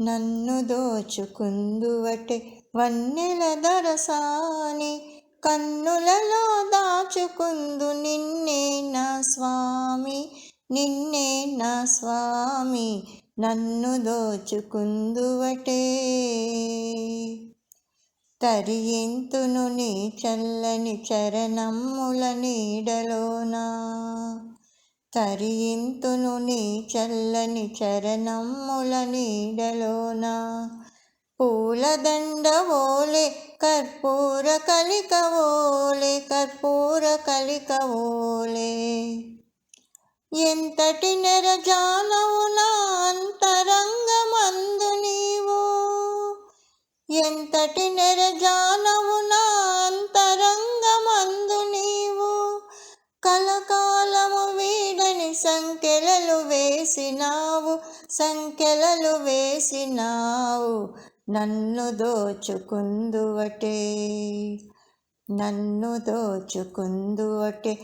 నన్ను దోచుకుందువటే వన్నెల దరసాని కన్నులలో దాచుకుందు నిన్నే నా స్వామి నిన్నే నా స్వామి నన్ను దోచుకుందువటే. తరియింతును నీ చల్లని చరణముల నీడలోనా? తరియింతును నీ చల్లని చరణమ్ముల నీడలోన. పూలదండవోలే కర్పూర కలికవోలే కర్పూర కలికవోలే. ఎంతటి నెరజా సంఖ్యలలు వేసినావు సంఖ్యలలు వేసినావు. నన్ను దోచుకుందువటే నన్ను దోచుకుందువటే.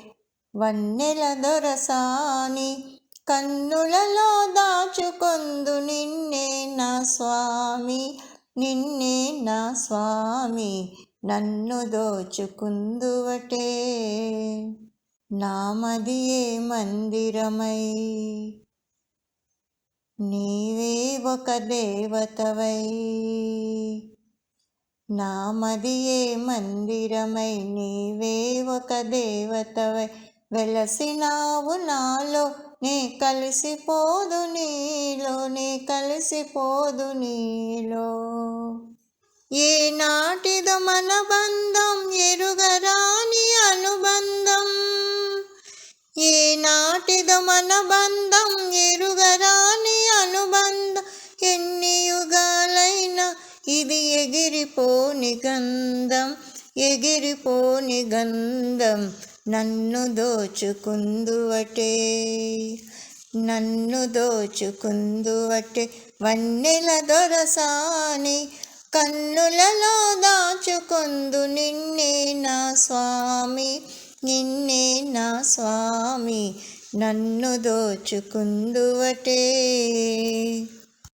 వన్నెల దొరసాని కన్నులలో దాచుకొందు నిన్నే నా స్వామి నిన్నే నా స్వామి. నన్ను దోచుకుందువటే. నామదియే మందిరమై? నీవే ఒక దేవతవై. నామదియే మందిరమై? నీవే ఒక దేవతవై. వెలసినావు నాలో నీ కలిసిపోదు నీలో నీ కలిసిపోదు నీలో. ఏ నాటిదో మన బంధం ఎరుగ నాటిదో మన బంధం ఎరుగరాని అనుబంధం ఎన్ని యుగాలైనా ఇది ఎగిరిపోని గంధం ఎగిరిపోని గంధం నన్ను దోచుకుందువటే. నన్ను దోచుకుందువటే. వన్నెల దొరసాని కన్నులలో దాచుకుందు నిన్నే నా స్వామి నిన్నే నా స్వామి. నన్ను దోచుకుందువటే.